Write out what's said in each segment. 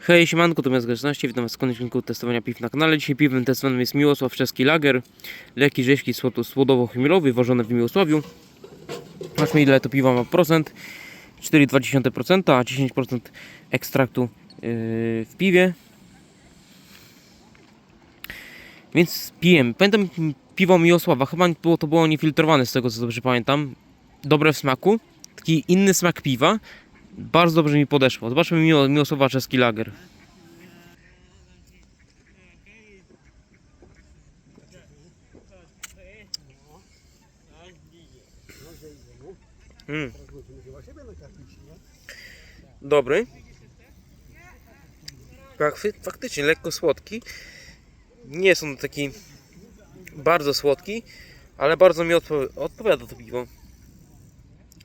Hej, siemanko, to Grzeczności, witam was w kolejnym testowania piw na kanale. Dzisiaj piwem testowanym jest Miłosław Czeski Lager, lekki rzeźki słod- słodowo-chmielowy, wożony w Miłosławiu. Zobaczmy ile to piwa ma procent. 4,2%, a 10% ekstraktu yy, w piwie. Więc pijem. Pamiętam piwo Miłosława, chyba było, to było niefiltrowane z tego co dobrze pamiętam. Dobre w smaku, taki inny smak piwa. Bardzo dobrze mi podeszło. Zobaczmy Miło, Miłosława Czeski Lager. Mm. Dobry. Tak, faktycznie lekko słodki. Nie są taki bardzo słodki, ale bardzo mi odpo- odpowiada to piwo.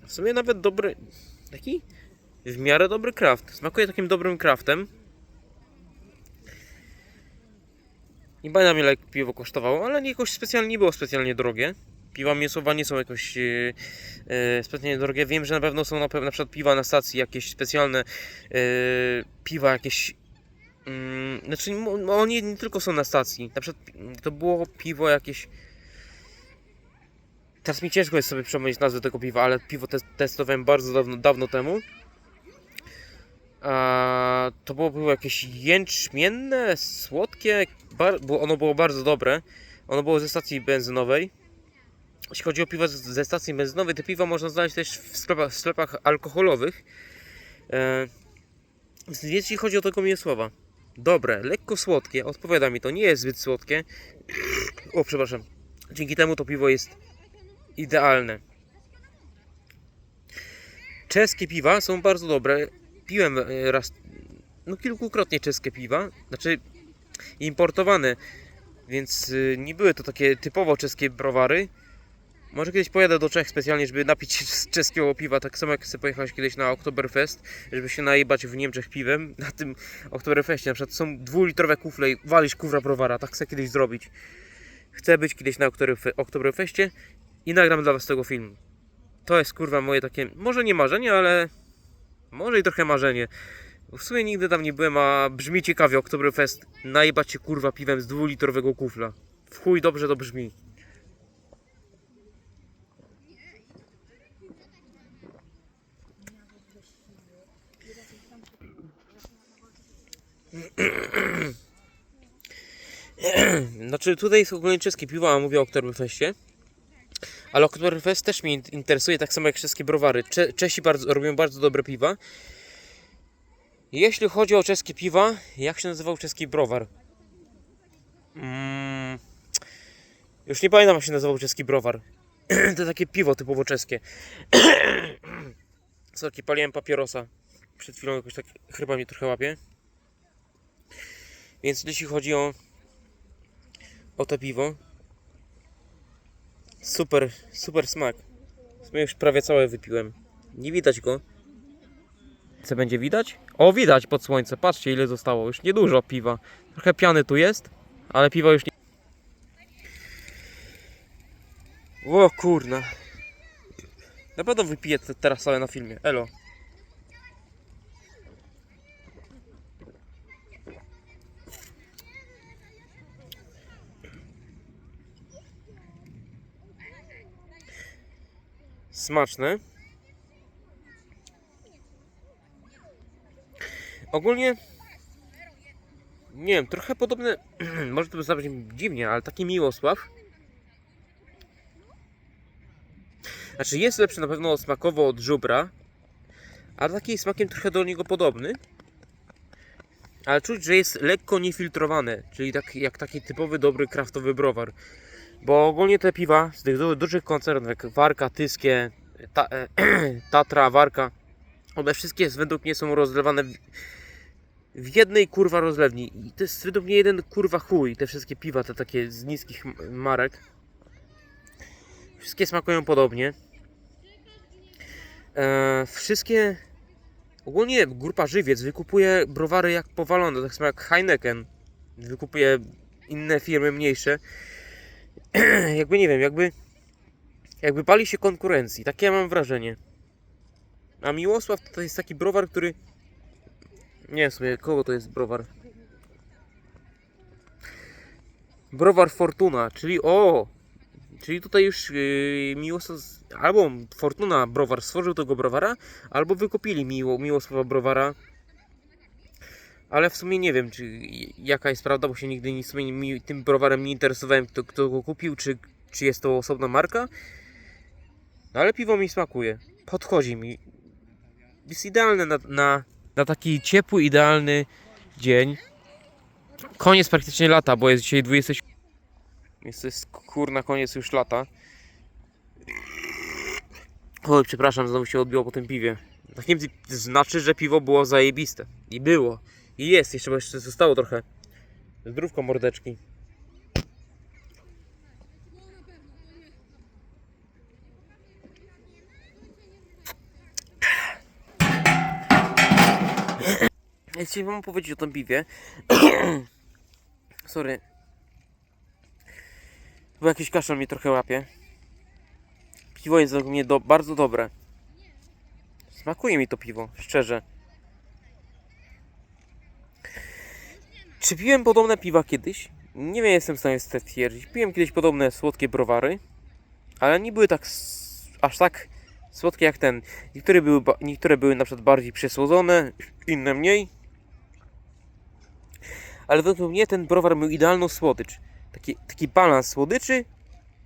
W sumie nawet dobry, taki w miarę dobry kraft. Smakuje takim dobrym kraftem. Nie pamiętam ile piwo kosztowało, ale nie jakoś specjalnie nie było specjalnie drogie. Piwa mięsowa nie są jakoś e, e, specjalnie drogie. Wiem, że na pewno są na, na przykład piwa na stacji jakieś specjalne e, piwa jakieś mm, znaczy oni nie tylko są na stacji. Na przykład to było piwo jakieś Teraz mi ciężko jest sobie przypomnieć nazwę tego piwa, ale piwo te testowałem bardzo dawno, dawno temu. A, to było, było jakieś jęczmienne, słodkie, bar, bo ono było bardzo dobre. Ono było ze stacji benzynowej. Jeśli chodzi o piwo z- ze stacji benzynowej, te piwa można znaleźć też w sklepach, w sklepach alkoholowych. E, jeśli chodzi o tego Miłosława, dobre, lekko słodkie, odpowiada mi to, nie jest zbyt słodkie. O, przepraszam. Dzięki temu to piwo jest idealne. Czeskie piwa są bardzo dobre. Piłem e, raz, no kilkukrotnie czeskie piwa, znaczy importowane, więc y, nie były to takie typowo czeskie browary. Może kiedyś pojadę do Czech specjalnie, żeby napić się z czeskiego piwa, tak samo jak sobie pojechałeś kiedyś na Oktoberfest, żeby się najebać w Niemczech piwem. Na tym Oktoberfestie na przykład są dwulitrowe kufle i walisz kufra browara, tak chcę kiedyś zrobić. Chcę być kiedyś na Oktoberfe- Oktoberfestie i nagram dla was tego film. To jest kurwa moje takie, może nie marzenie, ale może i trochę marzenie. W sumie nigdy tam nie byłem, a brzmi ciekawie Oktoberfest. Najebać się kurwa piwem z dwulitrowego kufla. W chuj dobrze to brzmi. Znaczy tutaj jest ogólnie czeskie piwo, a mówię o Oktoberfestie. Ale Oktoberfest też mnie in- interesuje, tak samo jak czeskie browary. Cze Czesi bardzo, robią bardzo dobre piwa. Jeśli chodzi o czeskie piwa, jak się nazywał czeski browar? Mm, już nie pamiętam jak się nazywał czeski browar. to takie piwo typowo czeskie. Co taki paliłem papierosa. Przed chwilą jakoś tak chyba mnie trochę łapie. Więc jeśli chodzi o o to piwo, super, super smak. W sumie już prawie całe wypiłem. Nie widać go. Co będzie widać? O, widać pod słońce. Patrzcie ile zostało. Już niedużo piwa. Trochę piany tu jest, ale piwa już nie... O kurna. Na pewno wypiję te- teraz całe na filmie. Elo. Smaczne. Ogólnie nie wiem, trochę podobne, może to zabrzmi dziwnie, ale taki Miłosław. Znaczy jest lepszy na pewno smakowo od żubra, ale taki smakiem trochę do niego podobny. Ale czuć, że jest lekko niefiltrowany, czyli tak jak taki typowy dobry kraftowy browar. Bo ogólnie te piwa z tych du- dużych koncernów jak Warka, Tyskie, ta, e, Tatra, Warka, one wszystkie według mnie są rozlewane w, w jednej kurwa rozlewni. I to jest według mnie jeden kurwa chuj, te wszystkie piwa, te takie z niskich marek. Wszystkie smakują podobnie. E, wszystkie. Ogólnie grupa Żywiec wykupuje browary jak powalone, tak samo jak Heineken. Wykupuje inne firmy mniejsze. jakby nie wiem, jakby. Jakby bali się konkurencji. Takie ja mam wrażenie. A Miłosław to jest taki browar, który Nie sobie, kogo to jest browar? Browar Fortuna, czyli o! Czyli tutaj już yy, Miłosław, albo Fortuna Browar stworzył tego browara, albo wykupili Miło, Miłosława Browara. Ale w sumie nie wiem, czy jaka jest prawda, bo się nigdy nie, w sumie mi, tym browarem nie interesowałem, kto, kto go kupił, czy, czy jest to osobna marka. No ale piwo mi smakuje. Podchodzi mi. Jest idealne na, na, na taki ciepły, idealny dzień. Koniec praktycznie lata, bo jest dzisiaj 20. Jest jest kurna koniec już lata. Oj, przepraszam, znowu się odbiło po tym piwie. Tak nie znaczy, że piwo było zajebiste. I było. I jest, jeszcze, jeszcze zostało trochę. Zdrówko mordeczki. Ja chciałem wam powiedzieć o tym piwie. Sorry. Bo jakiś kaszel mnie trochę łapie. Piwo jest według mnie do, bardzo dobre. Smakuje mi to piwo, szczerze. Czy piłem podobne piwa kiedyś? Nie wiem, jestem w stanie stwierdzić. Piłem kiedyś podobne słodkie browary, ale nie były tak aż tak słodkie jak ten. Niektóre były, niektóre były na przykład bardziej przesłodzone, inne mniej. Ale według mnie ten browar miał idealną słodycz. Taki, taki balans słodyczy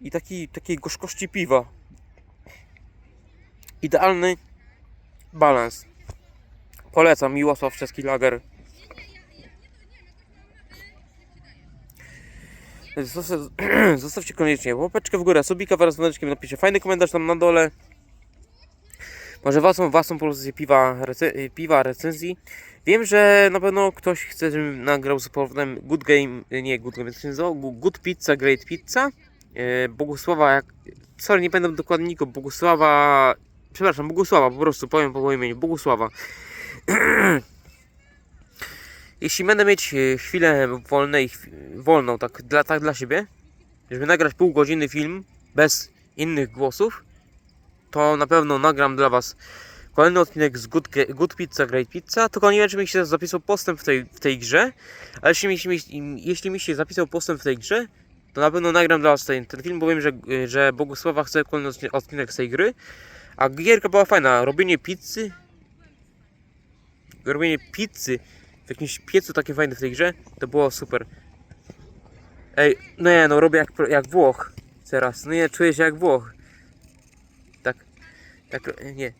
i taki, takiej gorzkości piwa. Idealny balans. Polecam Miłosław Czeski Lager. Zostaw, zostawcie koniecznie łapeczkę w górę, subika wraz z napiszcie fajny komentarz tam na dole. Może waszą, waszą propozycję piwa, rece, piwa recenzji. Wiem, że na pewno ktoś chce, żebym nagrał z powrotem Good Game, nie Good Game, Good Pizza, Great Pizza. E, Bogusława, jak, sorry, nie pamiętam dokładniku, Bogusława, przepraszam, Bogusława, po prostu powiem po imieniu, Bogusława. Jeśli będę mieć e, chwilę wolnej, wolną, tak dla, tak dla siebie, żeby nagrać pół godziny film bez innych głosów, to na pewno nagram dla Was kolejny odcinek z Good, Good Pizza, Great Pizza. Tylko nie wiem, czy mi się zapisał postęp w tej, w tej grze, ale jeśli mi, się- jeśli mi się zapisał postęp w tej grze, to na pewno nagram dla Was ten, ten film, bo wiem, że, że Bogusława chce kolejny odcinek z tej gry. A gierka była fajna. Robienie pizzy. Robienie pizzy w jakimś piecu takie fajne w tej grze, to było super. Ej, no nie, no robię jak, jak Włoch teraz. No nie, czuję się jak Włoch. Tak, tak, nie.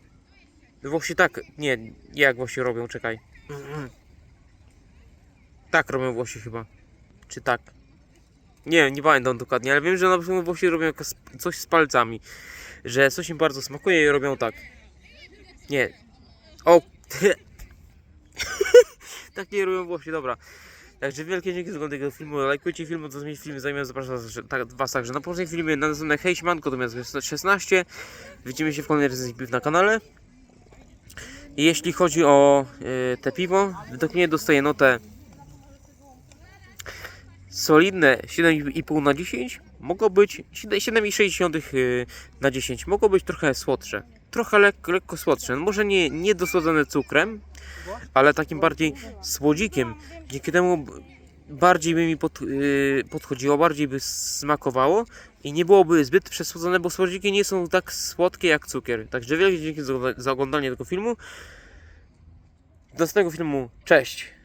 Włosi tak, nie, jak Włosi robią, czekaj. Tak robią Włosi chyba. Czy tak? Nie, nie pamiętam dokładnie, ale wiem, że na przykład Włosi robią coś z palcami. Że coś im bardzo smakuje i robią tak. Nie. O! Tak nie robią Włosi, dobra. Także wielkie dzięki za oglądanie tego filmu. Lajkujcie film, zmienić film, zajmę zapraszam tak, was także na poprzednim filmie na następne Hej Siemanko, natomiast 16. Widzimy się w kolejnej recenzji piw na kanale. I jeśli chodzi o y, te piwo, według mnie dostaje notę solidne 7,5 na 10. Mogło być 7,6 y, na 10. Mogło być trochę słodsze. Trochę lek, lekko słodsze. No Może nie, nie cukrem, ale takim bardziej słodzikiem. Dzięki temu bardziej by mi pod, y, podchodziło, bardziej by smakowało i nie byłoby zbyt przesłodzone, bo słodziki nie są tak słodkie jak cukier. Także wielkie dzięki za, za oglądanie tego filmu. Do następnego filmu. Cześć!